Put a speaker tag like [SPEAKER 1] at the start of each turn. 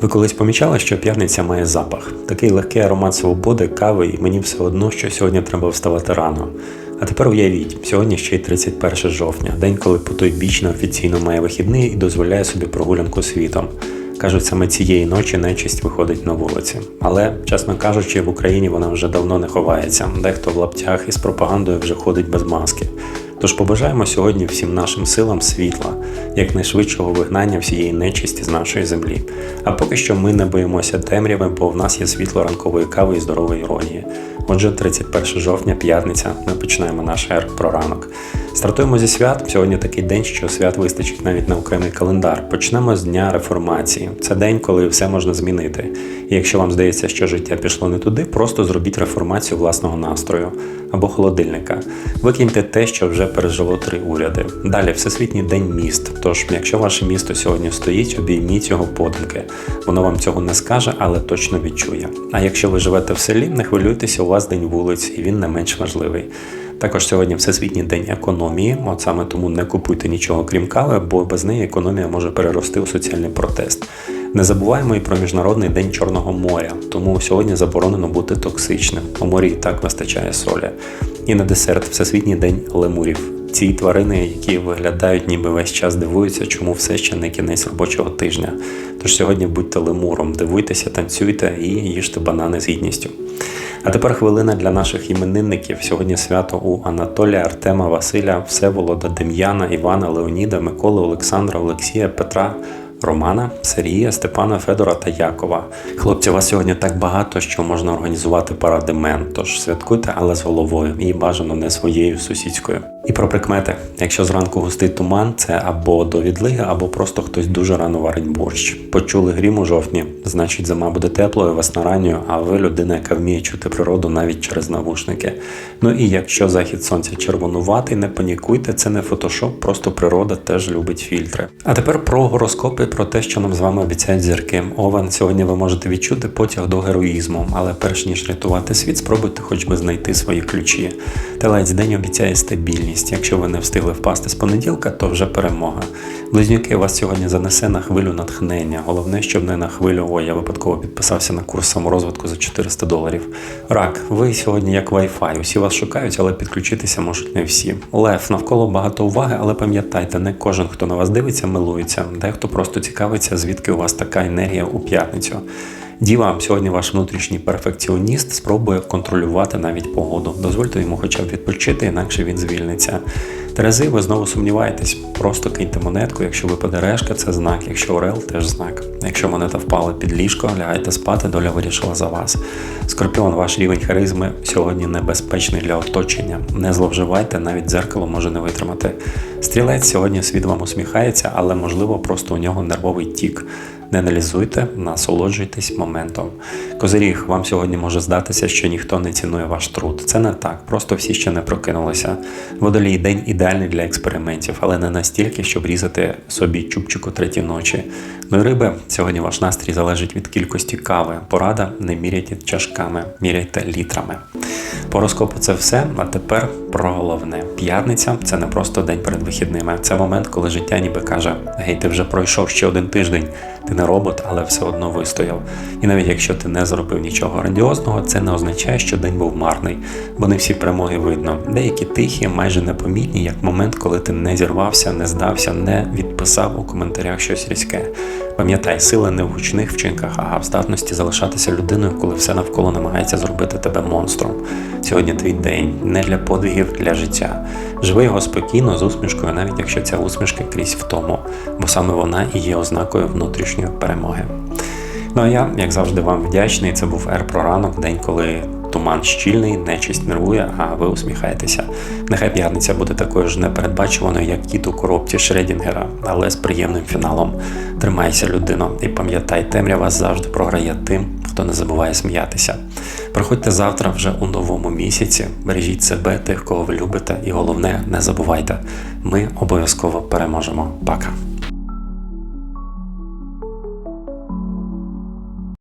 [SPEAKER 1] Ви колись помічали, що п'ятниця має запах, такий легкий аромат свободи, кави, і мені все одно, що сьогодні треба вставати рано. А тепер уявіть, сьогодні ще й 31 жовтня, день, коли потойбічно офіційно має вихідний і дозволяє собі прогулянку світом. Кажуть, саме цієї ночі нечисть виходить на вулиці. Але, чесно кажучи, в Україні вона вже давно не ховається. Дехто в лаптях із пропагандою вже ходить без маски. Тож побажаємо сьогодні всім нашим силам світла, якнайшвидшого вигнання всієї нечисті з нашої землі. А поки що ми не боїмося темряви, бо в нас є світло ранкової кави і здорової іронії. Отже, 31 жовтня, п'ятниця, ми починаємо наш ер про ранок. Стартуємо зі свят. Сьогодні такий день, що свят вистачить навіть на окремий календар. Почнемо з дня реформації. Це день, коли все можна змінити. І якщо вам здається, що життя пішло не туди, просто зробіть реформацію власного настрою або холодильника. Викиньте те, що вже пережило три уряди. Далі Всесвітній день міст. Тож, якщо ваше місто сьогодні стоїть, обійміть його подумки. Воно вам цього не скаже, але точно відчує. А якщо ви живете в селі, не хвилюйтеся, у вас день вулиць, і він не менш важливий. Також сьогодні Всесвітній день економії, от саме тому не купуйте нічого крім кави, бо без неї економія може перерости у соціальний протест. Не забуваємо і про міжнародний день Чорного моря, тому сьогодні заборонено бути токсичним. У морі і так вистачає солі. І на десерт Всесвітній день лемурів. Ці тварини, які виглядають, ніби весь час дивуються, чому все ще не кінець робочого тижня. Тож сьогодні будьте лемуром, дивуйтеся, танцюйте і їжте банани з гідністю. А тепер хвилина для наших іменинників. Сьогодні свято у Анатолія, Артема, Василя, Всеволода, Дем'яна, Івана, Леоніда, Миколи, Олександра, Олексія, Петра. Романа, Сергія, Степана, Федора та Якова. Хлопці, вас сьогодні так багато, що можна організувати парадимент. тож святкуйте, але з головою і бажано не своєю сусідською. І про прикмети: якщо зранку густий туман, це або до відлиги, або просто хтось дуже рано варить борщ. Почули грім у жовтні, значить зима буде теплою, весна ранньою, а ви людина, яка вміє чути природу навіть через навушники. Ну і якщо захід сонця червонуватий, не панікуйте, це не фотошоп, просто природа теж любить фільтри. А тепер про гороскопи, про те, що нам з вами обіцяють зірки. Овен, сьогодні ви можете відчути потяг до героїзму, але перш ніж рятувати світ, спробуйте хоч би знайти свої ключі. Телець день обіцяє стабільність. Якщо ви не встигли впасти з понеділка, то вже перемога. Близнюки вас сьогодні занесе на хвилю натхнення. Головне, щоб не на хвилю, ой, я випадково підписався на курс саморозвитку за 400 доларів. Рак, ви сьогодні як Wi-Fi. Усі вас шукають, але підключитися можуть не всі. Лев, навколо багато уваги, але пам'ятайте, не кожен, хто на вас дивиться, милується. Дехто просто цікавиться, звідки у вас така енергія у п'ятницю. Діва, сьогодні ваш внутрішній перфекціоніст спробує контролювати навіть погоду. Дозвольте йому хоча б відпочити, інакше він звільниться. Терези, ви знову сумніваєтесь, просто киньте монетку. Якщо випаде решка, це знак. Якщо орел, теж знак. Якщо монета впала під ліжко, лягайте спати, доля вирішила за вас. Скорпіон, ваш рівень харизми сьогодні небезпечний для оточення. Не зловживайте, навіть дзеркало може не витримати. Стрілець сьогодні світ вам усміхається, але можливо просто у нього нервовий тік. Не аналізуйте, насолоджуйтесь моментом. Козиріг, вам сьогодні може здатися, що ніхто не цінує ваш труд. Це не так, просто всі ще не прокинулися. Водолій день ідеальний для експериментів, але не настільки, щоб різати собі чубчик у третій ночі. Ну і риби, сьогодні ваш настрій залежить від кількості кави. Порада не міряйте чашками, міряйте літрами. По розкопу це все. А тепер про головне. П'ятниця це не просто день перед вихідними. Це момент, коли життя ніби каже: Гей, ти вже пройшов ще один тиждень. Ти не робот, але все одно вистояв. І навіть якщо ти не зробив нічого грандіозного, це не означає, що день був марний, бо не всі перемоги видно. Деякі тихі, майже непомітні, як момент, коли ти не зірвався, не здався, не відписав у коментарях щось різке. Пам'ятай, сила не в гучних вчинках, а в здатності залишатися людиною, коли все навколо намагається зробити тебе монстром. Сьогодні твій день не для подвигів, для життя. Живи його спокійно з усмішкою, навіть якщо ця усмішка крізь втому, бо саме вона і є ознакою внутрішньої перемоги. Ну а я, як завжди, вам вдячний. Це був Р про ранок, день, коли туман щільний, нечисть нервує, а ви усміхаєтеся. Нехай п'ятниця буде такою ж непередбачуваною, як кіт у коробці Шредінгера, але з приємним фіналом. Тримайся, людино, і пам'ятай, темрява завжди програє тим, хто не забуває сміятися. Приходьте завтра вже у новому місяці, бережіть себе, тих, кого ви любите, і головне, не забувайте, ми обов'язково переможемо. Пока!